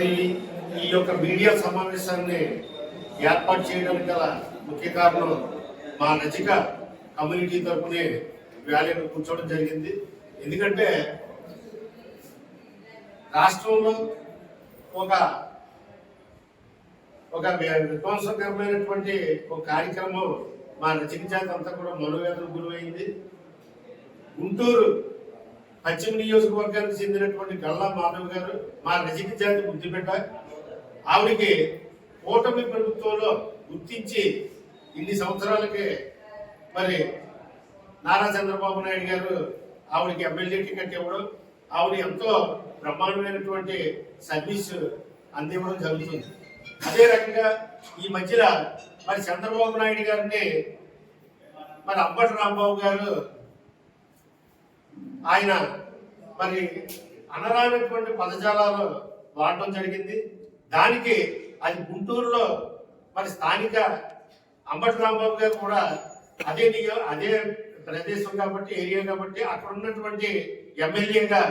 మరి ఈ యొక్క మీడియా సమావేశాన్ని ఏర్పాటు చేయడానికి గల ముఖ్య కారణం మా రచిక కమ్యూనిటీ తరఫునే వ్యాలీలో కూర్చోవడం జరిగింది. ఎందుకంటే రాష్ట్రంలో ఒక ఒక విధ్వంసకరమైనటువంటి ఒక కార్యక్రమం మా రచన చేత అంతా కూడా మనోవేదన గురువైంది. గుంటూరు పశ్చిమ నియోజకవర్గానికి చెందినటువంటి గల్లా మాధవ్ గారు మా రజక జాతి గుర్తుపెట్ట ఆవిడకి కూటమి ప్రభుత్వంలో గుర్తించి ఇన్ని సంవత్సరాలకే మరి నారా చంద్రబాబు నాయుడు గారు ఆవిడకి ఎమ్మెల్యే టికెట్ ఇవ్వడం ఆవిడ ఎంతో బ్రహ్మాండమైనటువంటి సర్వీస్ అందివ్వడం జరుగుతుంది. అదే రకంగా ఈ మధ్యలో మరి చంద్రబాబు నాయుడు గారిని మరి అంబటి రాంబాబు గారు ఆయన మరి అనరానటువంటి పదజాలాలు వాడటం జరిగింది. దానికి అది గుంటూరులో మరి స్థానిక అంబటి రాంబాబు గారు కూడా అదే నియో అదే ప్రదేశం కాబట్టి ఏరియా కాబట్టి అక్కడ ఉన్నటువంటి ఎమ్మెల్యేగా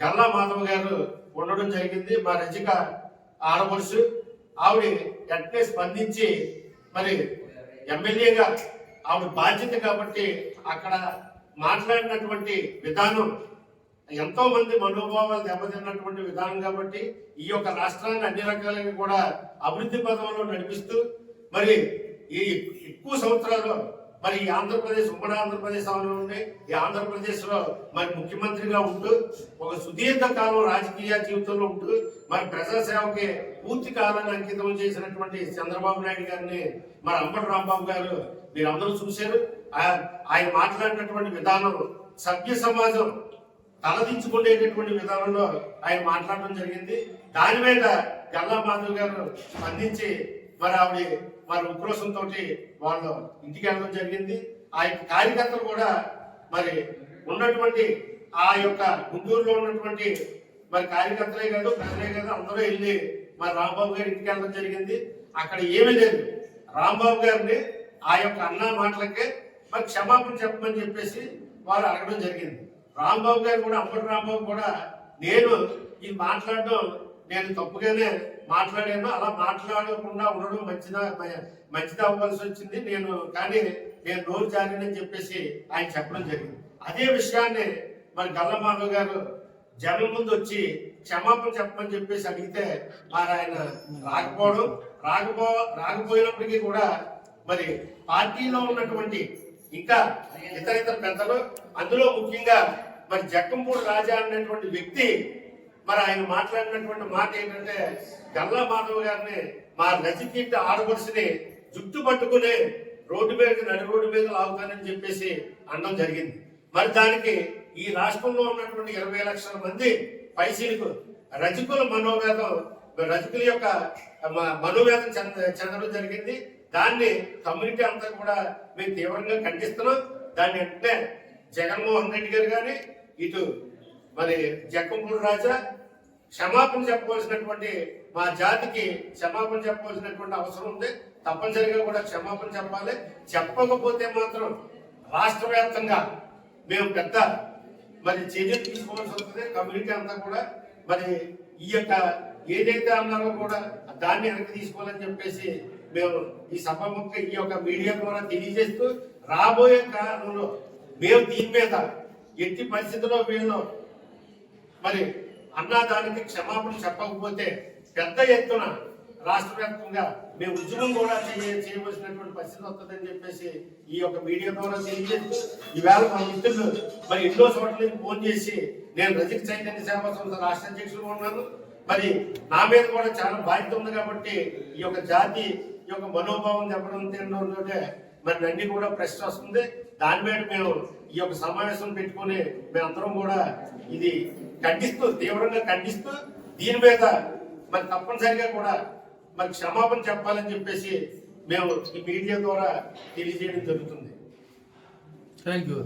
గల్లా మాధవ గారు ఉండడం జరిగింది. మా రజిక ఆడపడుచు ఆవిడ వెంటనే స్పందించి మరి ఎమ్మెల్యేగా ఆవిడ బాధ్యత కాబట్టి అక్కడ మాట్లాడినటువంటి విధానం ఎంతో మంది మనోభావాలు దెబ్బతిన్నటువంటి విధానం కాబట్టి ఈ యొక్క రాష్ట్రాన్ని అన్ని రకాలుగా కూడా అభివృద్ధి పదంలో నడిపిస్తూ మరి ఈ ఎక్కువ సంవత్సరాలు మరి ఈ ఆంధ్రప్రదేశ్ ఉమ్మడి ఆంధ్రప్రదేశ్ ఉండి ఈ ఆంధ్రప్రదేశ్లో మరి ముఖ్యమంత్రిగా ఉంటూ ఒక సుదీర్ఘ కాలం రాజకీయ జీవితంలో ఉంటూ మరి ప్రజాసేవకి పూర్తి కాలాన్ని అంకితం చేసినటువంటి చంద్రబాబు నాయుడు గారిని మరి అంబటి రాంబాబు గారు మీరు అందరూ చూశారు. ఆయన మాట్లాడినటువంటి విధానం సభ్య సమాజం తలదించుకునేటటువంటి విధానంలో ఆయన మాట్లాడడం జరిగింది. దాని మీద గల్లా మాధవ్ గారు స్పందించి మరి ఆవిడ వారి ఉక్రోషంతో వాళ్ళు ఇంటికి వెళ్ళడం జరిగింది. ఆ యొక్క కార్యకర్తలు కూడా మరి ఉన్నటువంటి ఆ యొక్క గుంటూరులో ఉన్నటువంటి మరి కార్యకర్తలే కాదు ప్రజలే కాదు అందరూ వెళ్ళి మరి రాంబాబు గారి ఇంటికి వెళ్ళడం జరిగింది. అక్కడ ఏమీ లేదు. రాంబాబు గారిని ఆ యొక్క అన్న మాటలకే మరి క్షమాపణ చెప్పమని చెప్పేసి వారు అడగడం జరిగింది. రాంబాబు గారు కూడా అంబటి రాంబాబు కూడా నేను ఈ మాట్లాడడం నేను తప్పుగానే మాట్లాడాను. అలా మాట్లాడకుండా ఉండడం మంచిదా మంచిది అవ్వాల్సి వచ్చింది. నేను కానీ నేను నోరు జారినని చెప్పేసి ఆయన చెప్పడం జరిగింది. అదే విషయాన్ని మరి గల్లమాధవ్ గారు జనం ముందు వచ్చి క్షమాపణ చెప్పమని చెప్పేసి అడిగితే మరి ఆయన రాకపోవడం రాకపో రాకపోయినప్పటికీ కూడా మరి పార్టీలో ఉన్నటువంటి ఇంకా ఇతర ఇతర పెద్దలు అందులో ముఖ్యంగా మరి జక్కంపూడి రాజా అనేటువంటి వ్యక్తి మరి ఆయన మాట్లాడినటువంటి మాట ఏంటంటే గల్లా మాధవ్ గారిని మా నజికీట్ ఆడపడుచుని జుట్టు పట్టుకుని రోడ్డు మీద నడి రోడ్డు మీద లాగుతానని చెప్పేసి అనడం జరిగింది. మరి దానికి ఈ రాష్ట్రంలో ఉన్నటువంటి ఇరవై లక్షల మంది పైసీలకు రజకుల మనోవేదం రజకుల యొక్క మ- మనోవేదం చెంద చెందడం జరిగింది. దాన్ని కమ్యూనిటీ అంతా కూడా మేము తీవ్రంగా ఖండిస్తున్నాం. దాన్ని వెంటనే జగన్మోహన్ రెడ్డి గారు కానీ ఇటు మరి జక్కంపూడి రాజా క్షమాపణ చెప్పవలసినటువంటి మా జాతికి క్షమాపణ చెప్పవలసినటువంటి అవసరం ఉంది. తప్పనిసరిగా కూడా క్షమాపణ చెప్పాలి. చెప్పకపోతే మాత్రం రాష్ట్ర వ్యాప్తంగా మేము పెద్ద మరి చర్యలు తీసుకోవాల్సి వస్తుంది. కమ్యూనిటీ అంతా కూడా మరి ఈ యొక్క ఏదైతే అన్నారో కూడా దాన్ని వెనక్కి తీసుకోవాలని చెప్పేసి మేము ఈ సభముఖ ఈ యొక్క మీడియా ద్వారా తెలియజేస్తూ రాబోయే కాలంలో మేము దీని మీద ఎట్టి పరిస్థితిలో వీళ్ళు మరి అన్నదానికి క్షమాపణ చెప్పకపోతే పెద్ద ఎత్తున రాష్ట్ర వ్యాప్తంగా మేము ఉద్యమం కూడా చేయవలసినటువంటి పరిస్థితి వస్తుందని చెప్పేసి ఈ యొక్క మీడియా ద్వారా తెలియజేస్తూ ఈవేళ మా మిత్రులు మరి ఎన్నో చోట్ల ఫోన్ చేసి నేను రజక చైతన్య సేవా సంస్థ రాష్ట్ర అధ్యక్షులుగా ఉన్నాను. మరి నా మీద కూడా చాలా బాధ్యత ఉంది కాబట్టి ఈ యొక్క జాతి ఈ యొక్క మనోభావం దెబ్బడం తినడంలోనే మరి నన్ను కూడా ప్రశ్న వస్తుంది. దాని మీద మేము ఈ యొక్క సమావేశం పెట్టుకుని మేమందరం కూడా ఇది ఖండిస్తూ తీవ్రంగా ఖండిస్తూ దీని మీద మరి తప్పనిసరిగా కూడా మరి క్షమాపణ చెప్పాలని చెప్పేసి మేము ఈ మీడియా ద్వారా తెలియజేయడం జరుగుతుంది. Thank you